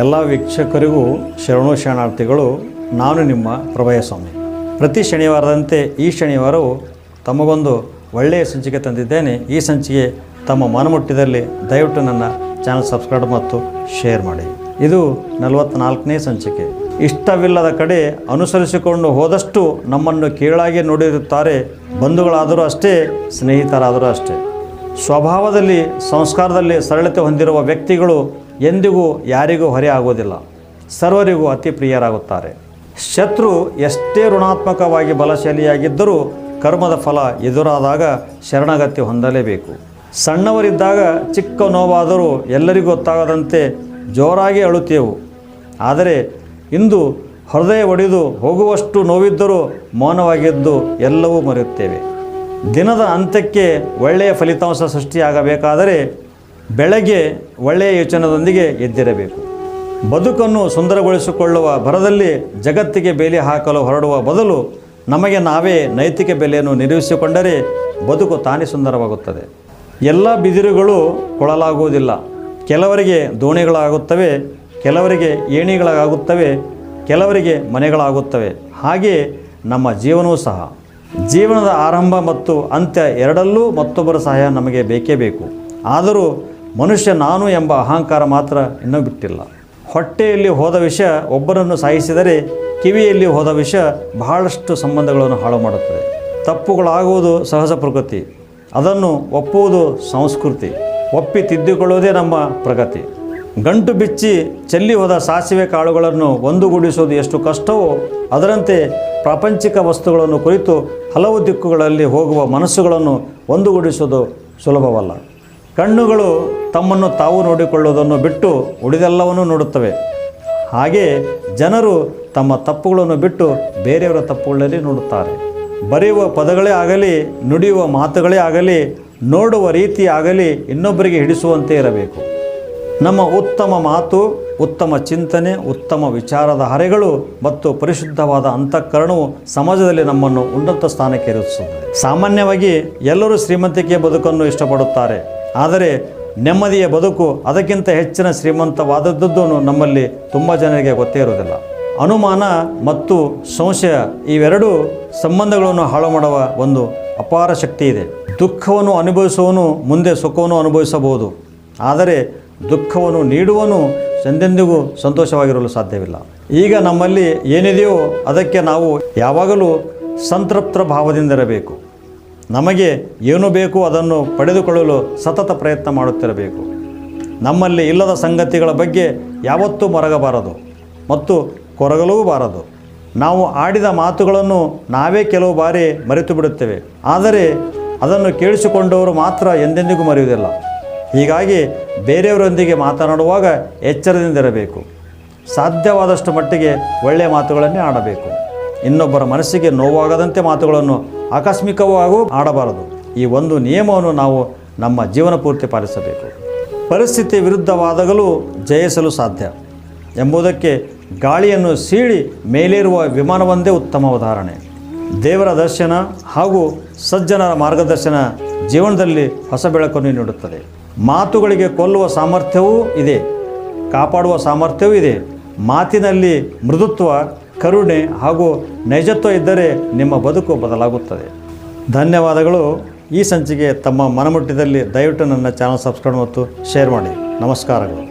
ಎಲ್ಲ ವೀಕ್ಷಕರಿಗೂ ಶರಣು ಶರಣಾರ್ಥಿಗಳು ನಾನು ನಿಮ್ಮ ಪ್ರಭಯ ಸ್ವಾಮಿ ಪ್ರತಿ ಶನಿವಾರದಂತೆ ಈ ಶನಿವಾರವು ತಮಗೊಂದು ಒಳ್ಳೆಯ ಸಂಚಿಕೆ ತಂದಿದ್ದೇನೆ. ಈ ಸಂಚಿಕೆ ತಮ್ಮ ಮನಮುಟ್ಟಿದಲ್ಲಿ ದಯವಿಟ್ಟು ನನ್ನ ಚಾನಲ್ ಸಬ್ಸ್ಕ್ರೈಬ್ ಮತ್ತು ಶೇರ್ ಮಾಡಿ. ಇದು ನಲವತ್ತ್ನಾಲ್ಕನೇ ಸಂಚಿಕೆ. ಇಷ್ಟವಿಲ್ಲದ ಕಡೆ ಅನುಸರಿಸಿಕೊಂಡು ಹೋದಷ್ಟು ನಮ್ಮನ್ನು ಕೀಳಾಗಿ ನೋಡಿರುತ್ತಾರೆ ಬಂಧುಗಳಾದರೂ ಅಷ್ಟೇ, ಸ್ನೇಹಿತರಾದರೂ ಅಷ್ಟೇ. ಸ್ವಭಾವದಲ್ಲಿ, ಸಂಸ್ಕಾರದಲ್ಲಿ ಸರಳತೆ ಹೊಂದಿರುವ ವ್ಯಕ್ತಿಗಳು ಎಂದಿಗೂ ಯಾರಿಗೂ ಹೊರೆ ಆಗೋದಿಲ್ಲ. ಸರ್ವರಿಗೂ ಅತಿ ಪ್ರಿಯರಾಗುತ್ತಾರೆ. ಶತ್ರು ಎಷ್ಟೇ ಋಣಾತ್ಮಕವಾಗಿ ಬಲಶಾಲಿಯಾಗಿದ್ದರೂ ಕರ್ಮದ ಫಲ ಎದುರಾದಾಗ ಶರಣಾಗತಿ ಹೊಂದಲೇಬೇಕು. ಸಣ್ಣವರಿದ್ದಾಗ ಚಿಕ್ಕ ನೋವಾದರೂ ಎಲ್ಲರಿಗೂ ಗೊತ್ತಾಗದಂತೆ ಜೋರಾಗಿ ಅಳುತ್ತೇವು. ಆದರೆ ಇಂದು ಹೃದಯ ಒಡೆದು ಹೋಗುವಷ್ಟು ನೋವಿದ್ದರೂ ಮೌನವಾಗಿದ್ದು ಎಲ್ಲವೂ ಮರೆಯುತ್ತೇವೆ. ದಿನದ ಅಂತ್ಯಕ್ಕೆ ಒಳ್ಳೆಯ ಫಲಿತಾಂಶ ಸೃಷ್ಟಿಯಾಗಬೇಕಾದರೆ ಬೆಳಗ್ಗೆ ಒಳ್ಳೆಯ ಯೋಚನೆಯೊಂದಿಗೆ ಎದ್ದಿರಬೇಕು. ಬದುಕನ್ನು ಸುಂದರಗೊಳಿಸಿಕೊಳ್ಳುವ ಭರದಲ್ಲಿ ಜಗತ್ತಿಗೆ ಬೇಲಿ ಹಾಕಲು ಹೊರಡುವ ಬದಲು ನಮಗೆ ನಾವೇ ನೈತಿಕ ಬೆಲೆಯನ್ನು ನಿರ್ವಹಿಸಿಕೊಂಡರೆ ಬದುಕು ತಾನೇ ಸುಂದರವಾಗುತ್ತದೆ. ಎಲ್ಲ ಬಿದಿರುಗಳು ಕೊಳಲಾಗುವುದಿಲ್ಲ. ಕೆಲವರಿಗೆ ದೋಣಿಗಳಾಗುತ್ತವೆ, ಕೆಲವರಿಗೆ ಏಣಿಗಳಾಗುತ್ತವೆ, ಕೆಲವರಿಗೆ ಮನೆಗಳಾಗುತ್ತವೆ. ಹಾಗೆಯೇ ನಮ್ಮ ಜೀವನವೂ ಸಹ. ಜೀವನದ ಆರಂಭ ಮತ್ತು ಅಂತ್ಯ ಎರಡಲ್ಲೂ ಮತ್ತೊಬ್ಬರ ಸಹಾಯ ನಮಗೆ ಬೇಕೇ ಬೇಕು. ಆದರೂ ಮನುಷ್ಯ ನಾನು ಎಂಬ ಅಹಂಕಾರ ಮಾತ್ರ ಇನ್ನೂ ಬಿಟ್ಟಿಲ್ಲ. ಹೊಟ್ಟೆಯಲ್ಲಿ ಹೋದ ವಿಷ ಒಬ್ಬರನ್ನು ಸಾಯಿಸಿದರೆ ಕಿವಿಯಲ್ಲಿ ಹೋದ ವಿಷ ಬಹಳಷ್ಟು ಸಂಬಂಧಗಳನ್ನು ಹಾಳು ಮಾಡುತ್ತದೆ. ತಪ್ಪುಗಳಾಗುವುದು ಸಹಜ ಪ್ರಗತಿ ಅದನ್ನು ಒಪ್ಪುವುದು ಸಂಸ್ಕೃತಿ. ಒಪ್ಪಿ ತಿದ್ದುಕೊಳ್ಳುವುದೇ ನಮ್ಮ ಪ್ರಗತಿ. ಗಂಟು ಬಿಚ್ಚಿ ಚೆಲ್ಲಿ ಹೋದ ಸಾಸಿವೆ ಕಾಳುಗಳನ್ನು ಒಂದುಗೂಡಿಸುವುದು ಎಷ್ಟು ಕಷ್ಟವೋ, ಅದರಂತೆ ಪ್ರಾಪಂಚಿಕ ವಸ್ತುಗಳನ್ನು ಕುರಿತು ಹಲವು ದಿಕ್ಕುಗಳಲ್ಲಿ ಹೋಗುವ ಮನಸ್ಸುಗಳನ್ನು ಒಂದುಗೂಡಿಸುವುದು ಸುಲಭವಲ್ಲ. ಕಣ್ಣುಗಳು ತಮ್ಮನ್ನು ತಾವು ನೋಡಿಕೊಳ್ಳುವುದನ್ನು ಬಿಟ್ಟು ಉಳಿದೆಲ್ಲವನ್ನೂ ನೋಡುತ್ತವೆ. ಹಾಗೆ ಜನರು ತಮ್ಮ ತಪ್ಪುಗಳನ್ನು ಬಿಟ್ಟು ಬೇರೆಯವರ ತಪ್ಪುಗಳಲ್ಲಿ ನೋಡುತ್ತಾರೆ. ಬರೆಯುವ ಪದಗಳೇ ಆಗಲಿ, ನುಡಿಯುವ ಮಾತುಗಳೇ ಆಗಲಿ, ನೋಡುವ ರೀತಿ ಆಗಲಿ ಇನ್ನೊಬ್ಬರಿಗೆ ಹಿಡಿಸುವಂತೆ ಇರಬೇಕು. ನಮ್ಮ ಉತ್ತಮ ಮಾತು, ಉತ್ತಮ ಚಿಂತನೆ, ಉತ್ತಮ ವಿಚಾರದ ಹರೆಗಳು ಮತ್ತು ಪರಿಶುದ್ಧವಾದ ಅಂತಃಕರಣವು ಸಮಾಜದಲ್ಲಿ ನಮ್ಮನ್ನು ಉನ್ನತ ಸ್ಥಾನಕ್ಕೆ ಏರಿಸುತ್ತದೆ. ಸಾಮಾನ್ಯವಾಗಿ ಎಲ್ಲರೂ ಶ್ರೀಮಂತಿಕೆಯ ಬದುಕನ್ನು ಇಷ್ಟಪಡುತ್ತಾರೆ. ಆದರೆ ನೆಮ್ಮದಿಯ ಬದುಕು ಅದಕ್ಕಿಂತ ಹೆಚ್ಚಿನ ಶ್ರೀಮಂತವಾದದ್ದು ನಮ್ಮಲ್ಲಿ ತುಂಬ ಜನರಿಗೆ ಗೊತ್ತೇ ಇರುವುದಿಲ್ಲ. ಅನುಮಾನ ಮತ್ತು ಸಂಶಯ ಇವೆರಡೂ ಸಂಬಂಧಗಳನ್ನು ಹಾಳು ಮಾಡುವ ಒಂದು ಅಪಾರ ಶಕ್ತಿ ಇದೆ. ದುಃಖವನ್ನು ಅನುಭವಿಸುವನು ಮುಂದೆ ಸುಖವನ್ನು ಅನುಭವಿಸಬಹುದು. ಆದರೆ ದುಃಖವನ್ನು ನೀಡುವನು ಎಂದೆಂದಿಗೂ ಸಂತೋಷವಾಗಿರಲು ಸಾಧ್ಯವಿಲ್ಲ. ಈಗ ನಮ್ಮಲ್ಲಿ ಏನಿದೆಯೋ ಅದಕ್ಕೆ ನಾವು ಯಾವಾಗಲೂ ಸಂತೃಪ್ತ ಭಾವದಿಂದಿರಬೇಕು ನಮಗೆ ಏನು ಬೇಕು ಅದನ್ನು ಪಡೆದುಕೊಳ್ಳಲು ಸತತ ಪ್ರಯತ್ನ ಮಾಡುತ್ತಿರಬೇಕು. ನಮ್ಮಲ್ಲಿ ಇಲ್ಲದ ಸಂಗತಿಗಳ ಬಗ್ಗೆ ಯಾವತ್ತೂ ಮರಗಬಾರದು ಮತ್ತು ಕೊರಗಲೂ ಬಾರದು ನಾವು ಆಡಿದ ಮಾತುಗಳನ್ನು ನಾವೇ ಕೆಲವು ಬಾರಿ ಮರೆತು ಬಿಡುತ್ತೇವೆ ಆದರೆ ಅದನ್ನು ಕೇಳಿಸಿಕೊಂಡವರು ಮಾತ್ರ ಎಂದೆಂದಿಗೂ ಮರೆಯುವುದಿಲ್ಲ. ಹೀಗಾಗಿ ಬೇರೆಯವರೊಂದಿಗೆ ಮಾತನಾಡುವಾಗ ಎಚ್ಚರದಿಂದಿರಬೇಕು. ಸಾಧ್ಯವಾದಷ್ಟು ಮಟ್ಟಿಗೆ ಒಳ್ಳೆಯ ಮಾತುಗಳನ್ನೇ ಆಡಬೇಕು. ಇನ್ನೊಬ್ಬರ ಮನಸ್ಸಿಗೆ ನೋವಾಗದಂತೆ ಮಾತುಗಳನ್ನು ಆಕಸ್ಮಿಕವಾಗೂ ಆಡಬಾರದು. ಈ ಒಂದು ನಿಯಮವನ್ನು ನಾವು ನಮ್ಮ ಜೀವನ ಪೂರ್ತಿ ಪಾಲಿಸಬೇಕು. ಪರಿಸ್ಥಿತಿ ವಿರುದ್ಧವಾದಾಗಲೂ ಜಯಿಸಲು ಸಾಧ್ಯ ಎಂಬುದಕ್ಕೆ ಗಾಳಿಯನ್ನು ಸೀಳಿ ಮೇಲೇರುವ ವಿಮಾನವೊಂದೇ ಉತ್ತಮ ಉದಾಹರಣೆ. ದೇವರ ದರ್ಶನ ಹಾಗೂ ಸಜ್ಜನರ ಮಾರ್ಗದರ್ಶನ ಜೀವನದಲ್ಲಿ ಹೊಸ ಬೆಳಕನ್ನು ನೀಡುತ್ತದೆ. ಮಾತುಗಳಿಗೆ ಕೊಲ್ಲುವ ಸಾಮರ್ಥ್ಯವೂ ಇದೆ, ಕಾಪಾಡುವ ಸಾಮರ್ಥ್ಯವೂ ಇದೆ. ಮಾತಿನಲ್ಲಿ ಮೃದುತ್ವ ಕರುಣೆ ಹಾಗೂ ನೈಜತ್ವ ಇದ್ದರೆ ನಿಮ್ಮ ಬದುಕು ಬದಲಾಗುತ್ತದೆ. ಧನ್ಯವಾದಗಳು. ಈ ಸಂಚಿಕೆ ತಮ್ಮ ಮನಮುಟ್ಟಿದಲ್ಲಿ ದಯವಿಟ್ಟು ನನ್ನ ಚಾನಲ್ ಸಬ್ಸ್ಕ್ರೈಬ್ ಮತ್ತು ಶೇರ್ ಮಾಡಿ. ನಮಸ್ಕಾರಗಳು.